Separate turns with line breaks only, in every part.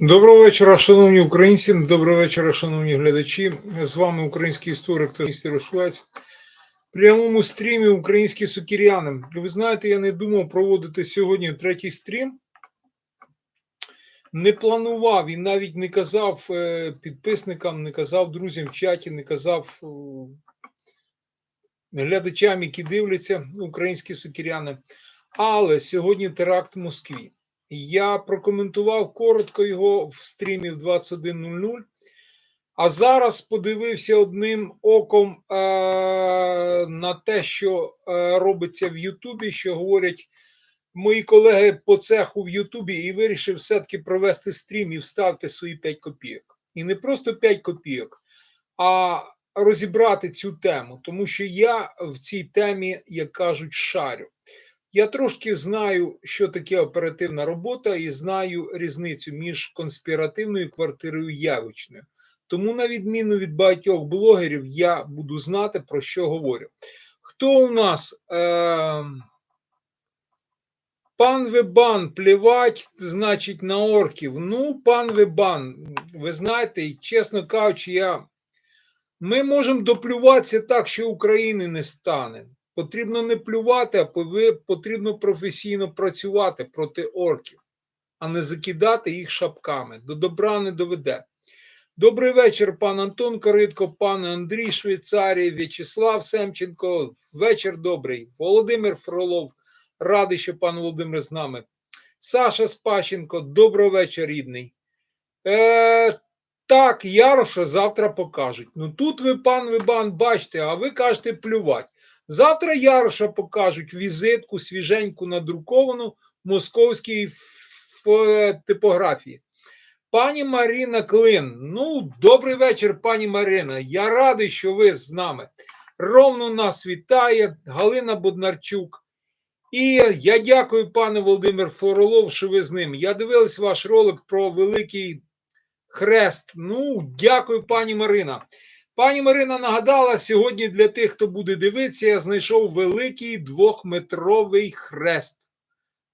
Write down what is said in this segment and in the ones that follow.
Доброго вечора, шановні українці. Доброго вечора, шановні глядачі. З вами український історик та містер Швець. В прямому стрімі Українські сукіряни. Ви знаєте, я не думав проводити сьогодні третій стрім. Не планував і навіть не казав е, підписникам, не казав друзям в чаті, не казав е, глядачам, які дивляться українські сукіряни. Але сьогодні теракт в Москві. Я прокоментував коротко його в стрімі в 21.00. А зараз подивився одним оком е- на те, що е робиться в Ютубі, що говорять мої колеги по цеху в Ютубі, і вирішив все-таки провести стрім і вставити свої 5 копійок. І не просто 5 копійок, а розібрати цю тему, тому що я в цій темі, як кажуть, шарю. Я трошки знаю, що таке оперативна робота, і знаю різницю між конспіративною квартирою і явичною. Тому, на відміну від багатьох блогерів, я буду знати, про що говорю. Хто у нас? Е- Пан Вебан плівать, значить, на орків. Ну, пан Вебан, ви знаєте, чесно кажучи, я... ми можемо доплюватися так, що України не стане. Потрібно не плювати, а потрібно професійно працювати проти орків, а не закидати їх шапками. До добра не доведе. Добрий вечір, пан Антон Коритко, пан Андрій Швейцарій, В'ячеслав Семченко. Вечір добрий. Володимир Фролов. Радий, що пан Володимир з нами. Саша Спащенко, доброго вечора, рідний. Е, Так, Яроша завтра покажуть. Ну тут ви, пан Вибан, бачите, а ви кажете плювати. Завтра Яроша покажуть візитку свіженьку надруковану в московській типографії. Пані Маріна Клин. Ну, добрий вечір, пані Марина. Я радий, що ви з нами. Ровно нас вітає Галина Боднарчук. І я дякую, пане Володимир Форолов, що ви з ним. Я дивилась ваш ролик про Великий Хрест. Ну, дякую, пані Марина. Пані Марина нагадала, сьогодні для тих, хто буде дивитися, я знайшов великий двохметровий хрест,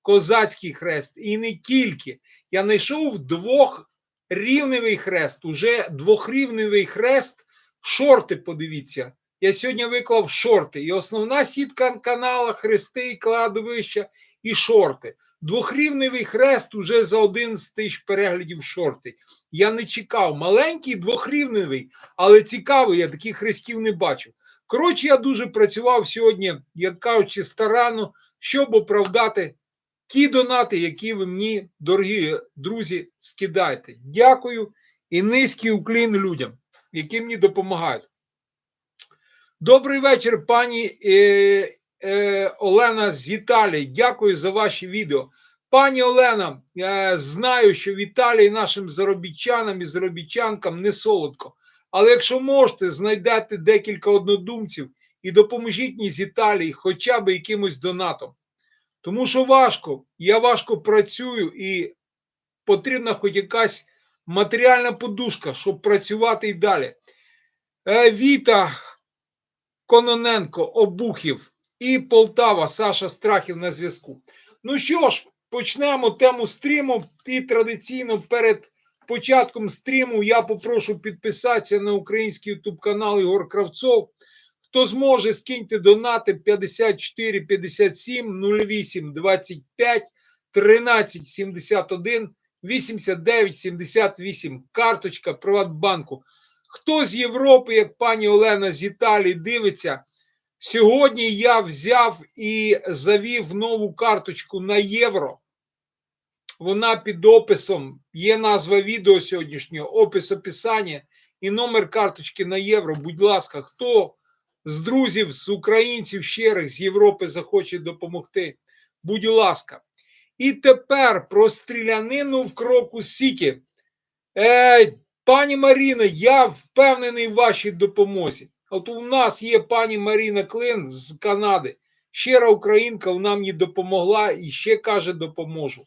козацький хрест. І не тільки. Я знайшов двохрівневий хрест, уже двохрівневий хрест, шорти, подивіться. Я сьогодні виклав шорти. І основна сітка канала Хрести і кладовища і шорти. Двохрівневий хрест уже за 11 тисяч переглядів шорти. Я не чекав. Маленький двохрівневий, але цікавий, я таких хрестів не бачив. Коротше, я дуже працював сьогодні, як кажучи, старанно, щоб оправдати ті донати, які ви мені, дорогі друзі, скидаєте. Дякую і низький уклін людям, які мені допомагають. Добрий вечір, пані е, Олена з Італії. Дякую за ваші відео. Пані Олена, е, знаю, що в Італії нашим заробітчанам і заробітчанкам не солодко. Але якщо можете, знайдете декілька однодумців і допоможіть мені з Італії хоча б якимось донатом. Тому що важко, я важко працюю і потрібна хоч якась матеріальна подушка, щоб працювати і далі. Е, Віта Кононенко, Обухів і Полтава, Саша Страхів на зв'язку. Ну що ж, почнемо тему стріму. І традиційно перед початком стріму я попрошу підписатися на український ютуб канал Ігор Кравцов. Хто зможе, скиньте донати 54 57 08 25 13 71 89 78. Карточка Приватбанку. Хто з Європи, як пані Олена з Італії, дивиться, сьогодні я взяв і завів нову карточку на євро. Вона під описом, є назва відео сьогоднішнього, опис описання і номер карточки на євро. Будь ласка, хто з друзів, з українців щирих з Європи захоче допомогти? Будь ласка. І тепер про стрілянину в кроку Сіті. Е, Пані Маріна, я впевнений в вашій допомозі. От у нас є пані Маріна Клин з Канади. Щира українка, вона мені допомогла і ще каже, допоможу.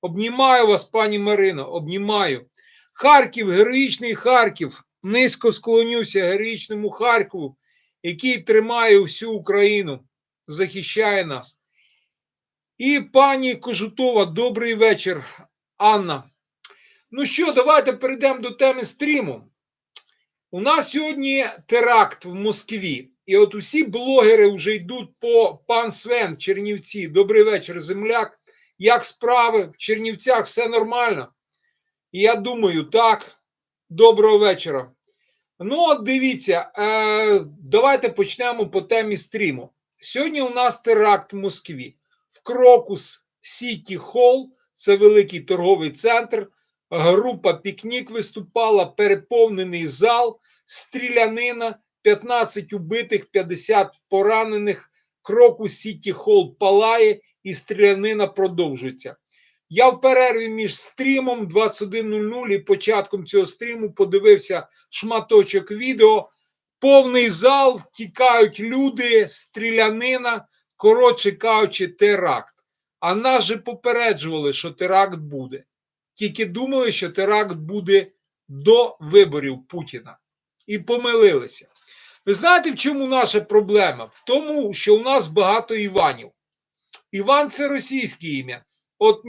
Обнімаю вас, пані Марино, обнімаю. Харків, героїчний Харків. Низько склонюся героїчному Харкову, який тримає всю Україну, захищає нас. І пані Кожутова, добрий вечір, Анна. Ну що, давайте перейдемо до теми стріму. У нас сьогодні теракт в Москві. І от усі блогери вже йдуть по пан Свен Чернівці. Добрий вечір, земляк. Як справи? В Чернівцях все нормально? І я думаю, так. Доброго вечора. Ну, от дивіться, е, давайте почнемо по темі стріму. Сьогодні у нас теракт в Москві. В Крокус Сіті Холл, це великий торговий центр. Група Пікнік виступала, переповнений зал, стрілянина, 15 убитих, 50 поранених. Крокус Сіті Холл палає і стрілянина продовжується. Я в перерві між стрімом 21.00 і початком цього стріму подивився шматочок відео. Повний зал, тікають люди, стрілянина, коротше кажучи, теракт. А нас же попереджували, що теракт буде. Тільки думали, що теракт буде до виборів Путіна. І помилилися. Ви знаєте, в чому наша проблема? В тому, що у нас багато Іванів. Іван це російське ім'я. От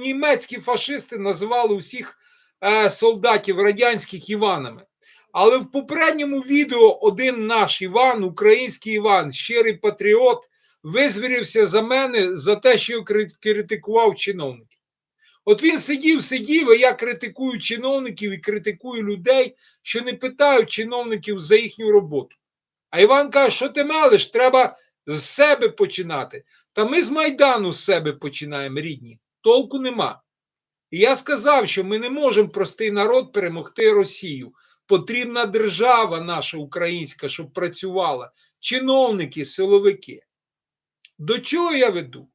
німецькі фашисти називали усіх е, солдатів радянських Іванами. Але в попередньому відео один наш Іван, український Іван, щирий патріот, визвірився за мене за те, що я критикував чиновників. От він сидів, сидів, а я критикую чиновників і критикую людей, що не питають чиновників за їхню роботу. А Іван каже, що ти мелиш, треба з себе починати. Та ми з Майдану з себе починаємо, рідні. Толку нема. І я сказав, що ми не можемо простий народ перемогти Росію. Потрібна держава наша українська, щоб працювала, чиновники, силовики. До чого я веду?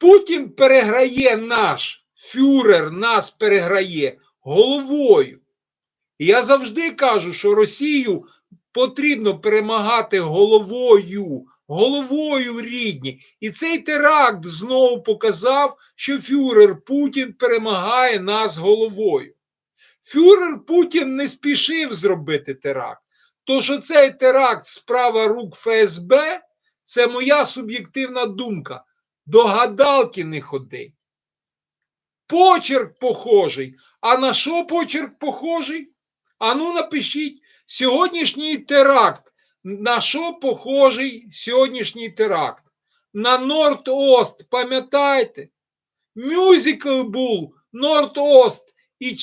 Путін переграє наш фюрер, нас переграє головою. Я завжди кажу, що Росію потрібно перемагати головою, головою рідні. І цей теракт знову показав, що фюрер Путін перемагає нас головою. Фюрер Путін не спішив зробити теракт. То, що цей теракт справа рук ФСБ, це моя суб'єктивна думка. До гадалки не ходи. Почерк похожий. А на що почерк похожий? Ану, напишіть сьогоднішній теракт. На що похожий сьогоднішній теракт? На Норд-Ост, пам'ятаєте? Мюзикл був Норд-Ост і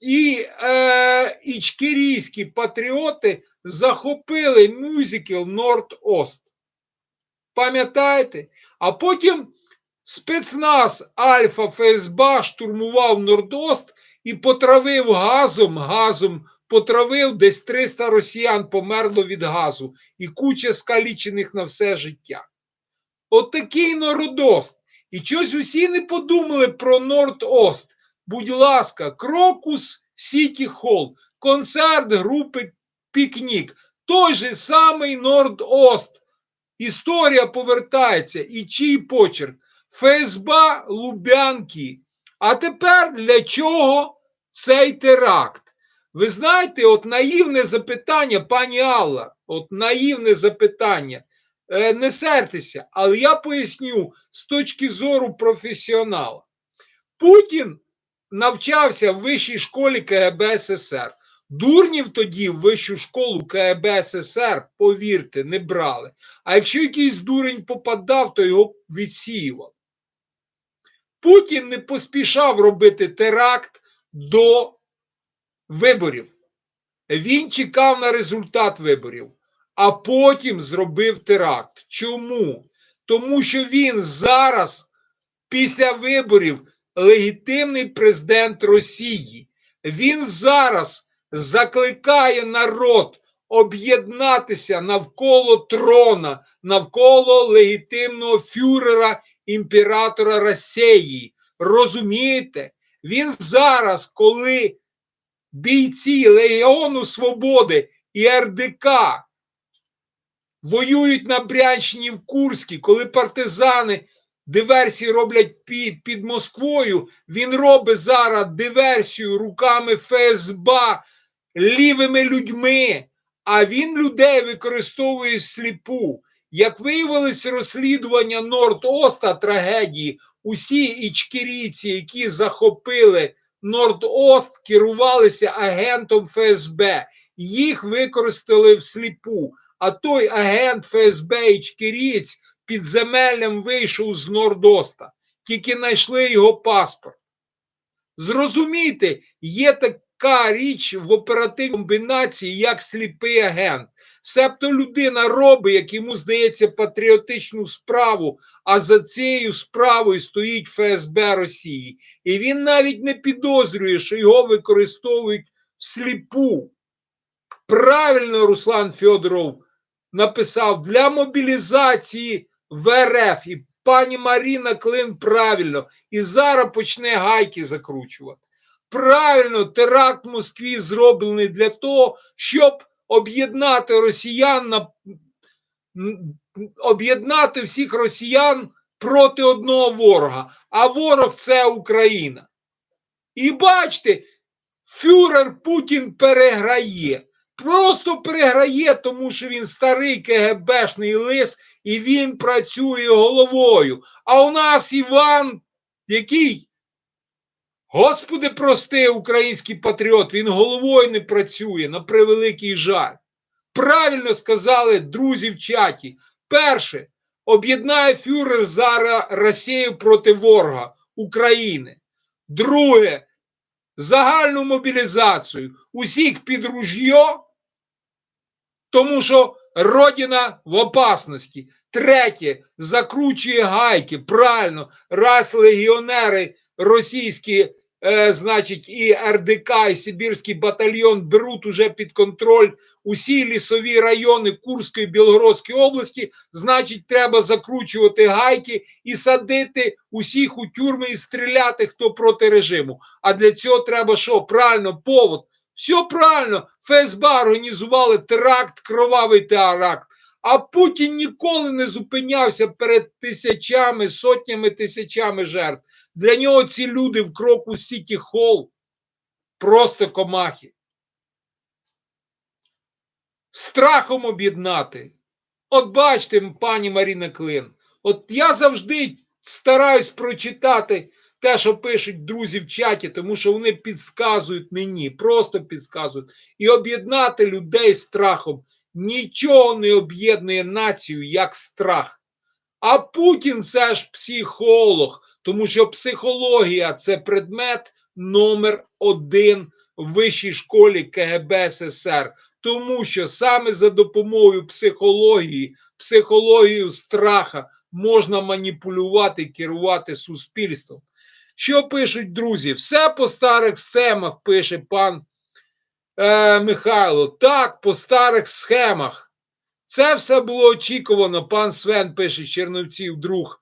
і е, ічкерійські патріоти захопили мюзикл Норд-Ост. Пам'ятаєте? А потім спецназ Альфа ФСБ штурмував Норд-Ост і потравив газом, газом потравив десь 300 росіян померло від газу і куча скалічених на все життя. Отакий От Нордост. І щось усі не подумали про Норд-Ост. Будь ласка, Крокус Сіті Холл, концерт групи Пікнік. Той же самий Норд-Ост. Історія повертається. І чий почерк? ФСБ Лубянки. А тепер для чого цей теракт? Ви знаєте, от наївне запитання, пані Алла, от наївне запитання. Е, не сертеся, але я поясню з точки зору професіонала. Путін навчався в вищій школі КГБ СССР. Дурнів тоді в вищу школу КГБ СССР, повірте, не брали. А якщо якийсь дурень попадав, то його відсіювали. Путін не поспішав робити теракт до виборів. Він чекав на результат виборів, а потім зробив теракт. Чому? Тому що він зараз, після виборів, легітимний президент Росії. Він зараз закликає народ об'єднатися навколо трона, навколо легітимного фюрера імператора Росії. Розумієте? Він зараз, коли бійці Легіону Свободи і РДК воюють на Брянщині в Курській, коли партизани диверсії роблять під, під Москвою, він робить зараз диверсію руками ФСБ, лівими людьми, а він людей використовує сліпу. Як виявилось розслідування Норд-Оста трагедії, усі ічкерійці, які захопили Норд-Ост керувалися агентом ФСБ. Їх використали всліпу. А той агент ФСБ Ічкерієць під земелем вийшов з Нордоста. Тільки знайшли його паспорт. Зрозумійте, є така річ в оперативній комбінації, як сліпий агент. Себто людина робить, як йому здається, патріотичну справу, а за цією справою стоїть ФСБ Росії. І він навіть не підозрює, що його використовують всліпу. Правильно Руслан Федоров написав для мобілізації в РФ. І пані Маріна Клин правильно. І зараз почне гайки закручувати. Правильно, теракт в Москві зроблений для того, щоб об'єднати росіян на об'єднати всіх росіян проти одного ворога. А ворог це Україна. І бачите, фюрер Путін переграє. Просто переграє, тому що він старий КГБшний лис і він працює головою. А у нас Іван, який, Господи, прости, український патріот, він головою не працює на превеликий жаль. Правильно сказали друзі в чаті. Перше, об'єднає фюрер зараз Росію проти ворога України. Друге, загальну мобілізацію усіх під ружьо, тому що Родина в опасності. Третє, закручує гайки. Правильно, раз легіонери російські, е, значить, і РДК, і Сибірський батальйон беруть уже під контроль усі лісові райони Курської Білгородської області, значить, треба закручувати гайки і садити усіх у тюрми і стріляти, хто проти режиму. А для цього треба що? Правильно, повод. Все правильно, ФСБ організували теракт, кровавий теракт. А Путін ніколи не зупинявся перед тисячами, сотнями тисячами жертв. Для нього ці люди в кроку Сіті Холл просто комахи. Страхом об'єднати. От бачите, пані Маріна Клин, от я завжди стараюсь прочитати те, що пишуть друзі в чаті, тому що вони підсказують мені, просто підсказують. І об'єднати людей страхом. Нічого не об'єднує націю як страх. А Путін це ж психолог, тому що психологія це предмет номер один в вищій школі КГБ СССР. Тому що саме за допомогою психології, психологією страха можна маніпулювати, керувати суспільством. Що пишуть друзі? Все по старих схемах пише пан е, Михайло. Так, по старих схемах. Це все було очікувано. Пан Свен пише Черновців, друг.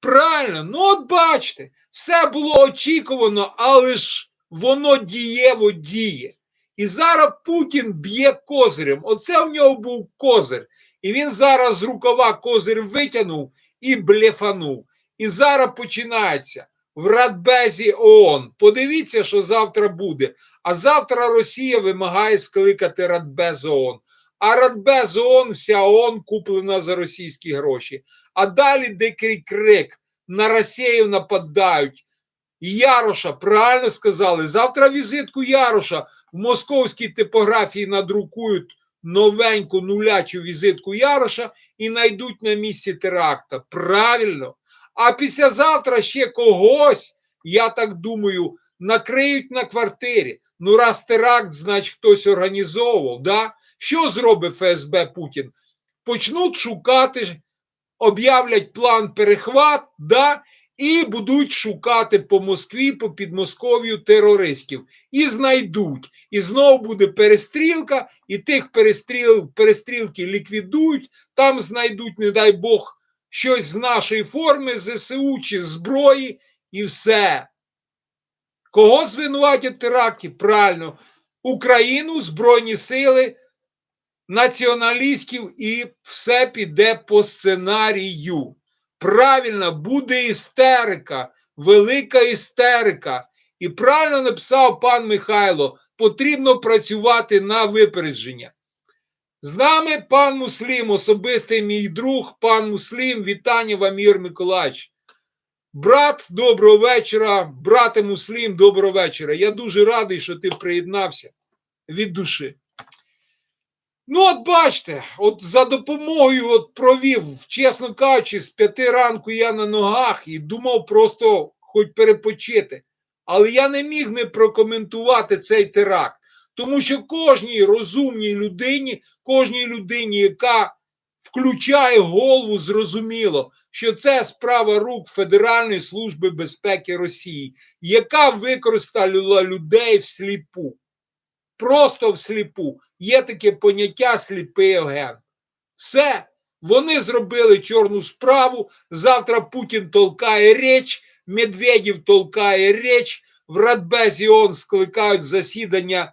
Правильно, ну от бачите, все було очікувано, але ж воно дієво діє. І зараз Путін б'є козирем. Оце в нього був козир. І він зараз з рукава козир витягнув і блефанув. І зараз починається в Радбезі ООН. Подивіться, що завтра буде. А завтра Росія вимагає скликати Радбез ООН. А Радбез ООН, вся ООН куплена за російські гроші. А далі дикий крик. На Росію нападають. Яроша, правильно сказали, завтра візитку Яроша в московській типографії надрукують новеньку нулячу візитку Яроша і знайдуть на місці теракта. Правильно. А післязавтра ще когось, я так думаю, накриють на квартирі. Ну, раз теракт, значить хтось організовував. Да? Що зробить ФСБ Путін? Почнуть шукати, об'являть план перехват, да? і будуть шукати по Москві, по Підмосков'ю терористів. І знайдуть. І знову буде перестрілка, і тих перестріл, перестрілки ліквідують, там знайдуть, не дай Бог, щось з нашої форми, ЗСУ чи зброї, і все. Кого звинуватять теракті? Правильно, Україну, Збройні сили, націоналістів, і все піде по сценарію. Правильно, буде істерика, велика істерика. І правильно написав пан Михайло: потрібно працювати на випередження. З нами пан Муслім, особистий мій друг, пан Муслім, вітання вам, Ігор Миколаївич. Брат, доброго вечора. Брате Муслім, доброго вечора. Я дуже радий, що ти приєднався від душі. Ну, от бачите, от за допомогою от провів, чесно кажучи, з п'яти ранку я на ногах і думав просто хоч перепочити. Але я не міг не прокоментувати цей теракт. Тому що кожній розумній людині, кожній людині, яка включає голову, зрозуміло, що це справа рук Федеральної служби безпеки Росії, яка використала людей всліпу. Просто всліпу. Є таке поняття сліпий агент. Все. Вони зробили чорну справу. Завтра Путін толкає річ, Медведєв толкає річ, в Радбезі ООН скликають засідання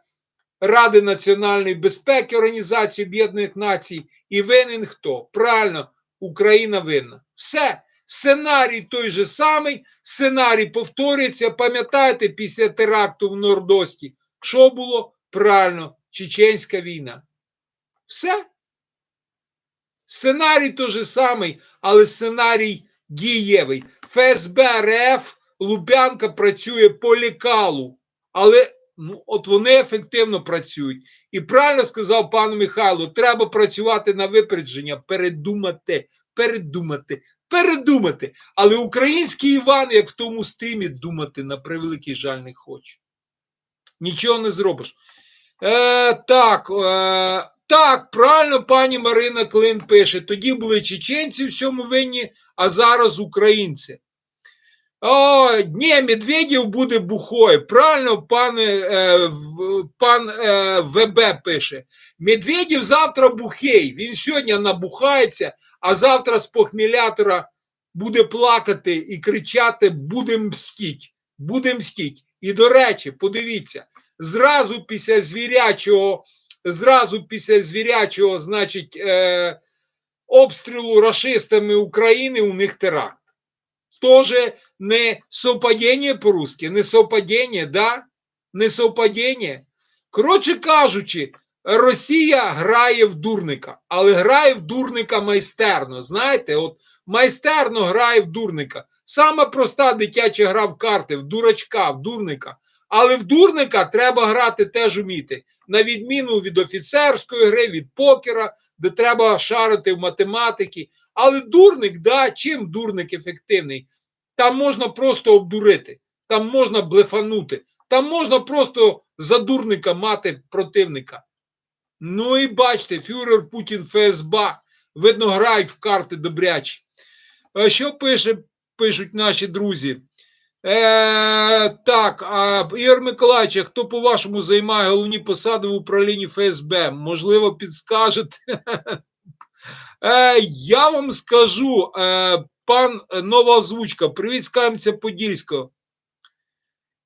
Ради національної безпеки Організації Об'єднаних Націй. І винен хто? Правильно, Україна винна. Все. Сценарій той же самий, сценарій повторюється. Пам'ятаєте, після теракту в Нордості, що було? Правильно, Чеченська війна. Все. Сценарій той же самий, але сценарій дієвий. ФСБ РФ Лубянка працює по лікалу, але ну, от вони ефективно працюють. І правильно сказав пан Михайло, треба працювати на випередження, передумати, передумати, передумати. Але український Іван, як в тому стрімі, думати на превеликий жаль не хоче. Нічого не зробиш. Е, Так, е, так, правильно пані Марина Клин пише. Тоді були чеченці в цьому винні, а зараз українці. О, ні, Медведєв буде бухою. Правильно, пан, е, пан е, ВБ пише. Медведєв завтра бухей. Він сьогодні набухається, а завтра з похмілятора буде плакати і кричати: будем мстіть, будем мстіть. І до речі, подивіться, зразу після звірячого, зразу після звірячого, значить, е, обстрілу рашистами України у них теракт. Тоже не совпадение по-русски, не совпадение, да? Не совпадение. Коротше кажучи, Росія грає в дурника, але грає в дурника майстерно. Знаєте, от майстерно грає в дурника. Сама проста дитяча гра в карти, в дурачка, в дурника. Але в дурника треба грати теж уміти. На відміну від офіцерської гри, від покера, де треба шарити в математики. Але дурник, да, чим дурник ефективний? Там можна просто обдурити, там можна блефанути, там можна просто за дурника мати противника. Ну і бачите, фюрер Путін ФСБ, видно, грають в карти добрячі. Що пише, пишуть наші друзі? Е, Так, а, Ігор Миколаївич, хто по-вашому займає головні посади в управлінні ФСБ? Можливо, підскажете? Е, Я вам скажу, е, пан нова озвучка, привіт з Кам'янця-Подільського.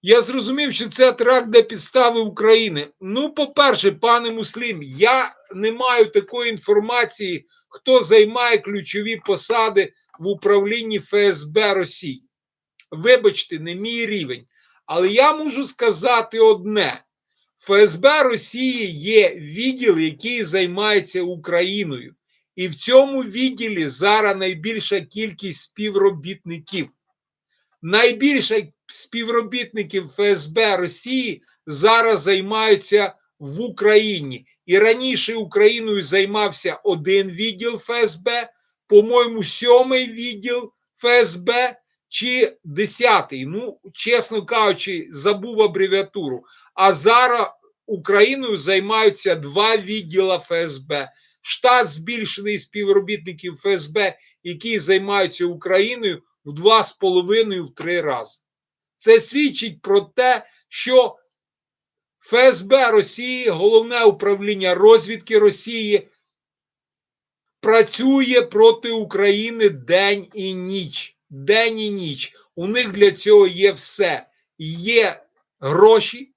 Я зрозумів, що це теракт для підстави України. Ну, по-перше, пане Муслім, я не маю такої інформації, хто займає ключові посади в управлінні ФСБ Росії. Вибачте, не мій рівень. Але я можу сказати одне: ФСБ Росії є відділ, який займається Україною. І в цьому відділі зараз найбільша кількість співробітників. Найбільша співробітників ФСБ Росії зараз займаються в Україні. І раніше Україною займався один відділ ФСБ, по-моєму, сьомий відділ ФСБ чи десятий. Ну, чесно кажучи, забув абревіатуру. А зараз Україною займаються два відділа ФСБ. Штат збільшений співробітників ФСБ, які займаються Україною в два з половиною в три рази. Це свідчить про те, що ФСБ Росії, головне управління розвідки Росії, працює проти України день і ніч. День і ніч. У них для цього є все. Є гроші,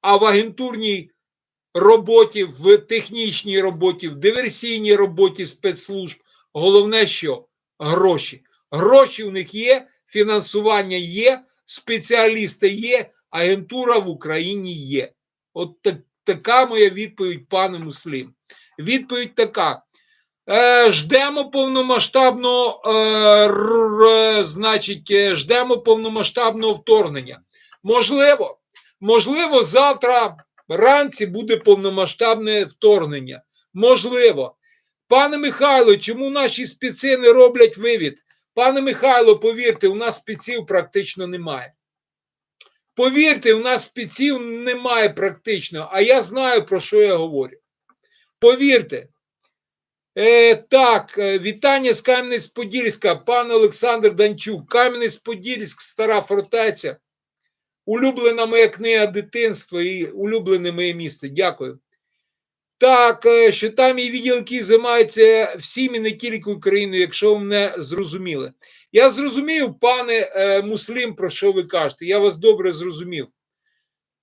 а в агентурній роботі, в технічній роботі, в диверсійній роботі спецслужб. Головне, що гроші. Гроші у них є, фінансування є, спеціалісти є, агентура в Україні є. От так, така моя відповідь, пане Муслім. Відповідь така. Е, ждемо повномасштабного, е, значить, е, ждемо повномасштабного вторгнення. Можливо, можливо, завтра вранці буде повномасштабне вторгнення. Можливо. Пане Михайло, чому наші спеці не роблять вивід? Пане Михайло, повірте, у нас спеців практично немає. Повірте, у нас спеців немає практично, а я знаю, про що я говорю. Повірте. Е, так, е, вітання з Кам'янець-Подільська, пан Олександр Данчук. Кам'янець-Подільськ, стара фортеця. Улюблена моя книга дитинства і улюблене моє місто. Дякую. Так, е, що там є відділ, який займається всім і не тільки Україною, якщо ви мене зрозуміли. Я зрозумів, пане Муслім, про що ви кажете. Я вас добре зрозумів.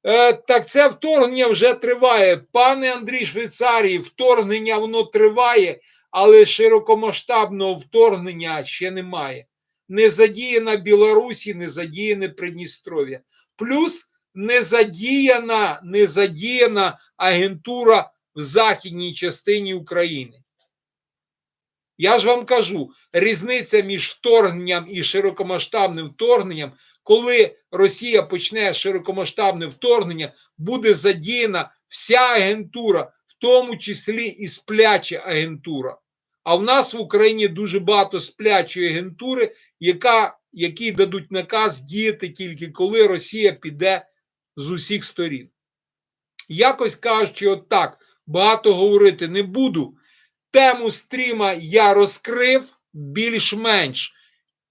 Е, так це вторгнення вже триває. Пане Андрій Швейцарії, вторгнення воно триває, але широкомасштабного вторгнення ще немає. Не задіяна Білорусі, не задіяне Придністров'я. Плюс не задіяна, не задіяна агентура в західній частині України. Я ж вам кажу, різниця між вторгненням і широкомасштабним вторгненням, коли Росія почне широкомасштабне вторгнення, буде задіяна вся агентура, в тому числі і спляча агентура. А в нас в Україні дуже багато сплячої агентури, яка, які дадуть наказ діяти тільки коли Росія піде з усіх сторін. Якось кажучи, от так, багато говорити не буду. Тему стріма я розкрив більш-менш.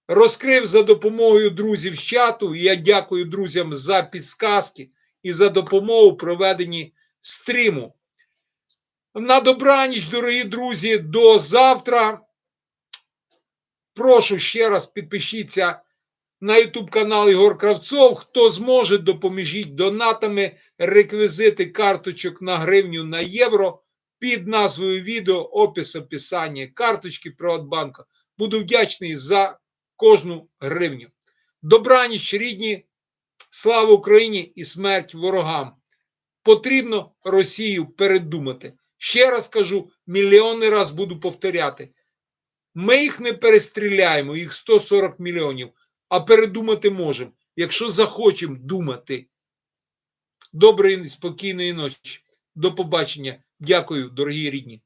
Розкрив за допомогою друзів з чату. Я дякую друзям за підсказки і за допомогу проведенні стріму. На добраніч, дорогі друзі, до завтра. Прошу ще раз підпишіться на YouTube канал Ігор Кравцов. Хто зможе, допоможіть донатами, реквізити карточок на гривню на євро під назвою відео, опис, описання, карточки Приватбанка. Буду вдячний за кожну гривню. Добраніч, рідні, слава Україні і смерть ворогам. Потрібно Росію передумати. Ще раз кажу, мільйони раз буду повторяти. Ми їх не перестріляємо, їх 140 мільйонів, а передумати можемо, якщо захочемо думати. Доброї, спокійної ночі. До побачення. Дякую, дорогі рідні.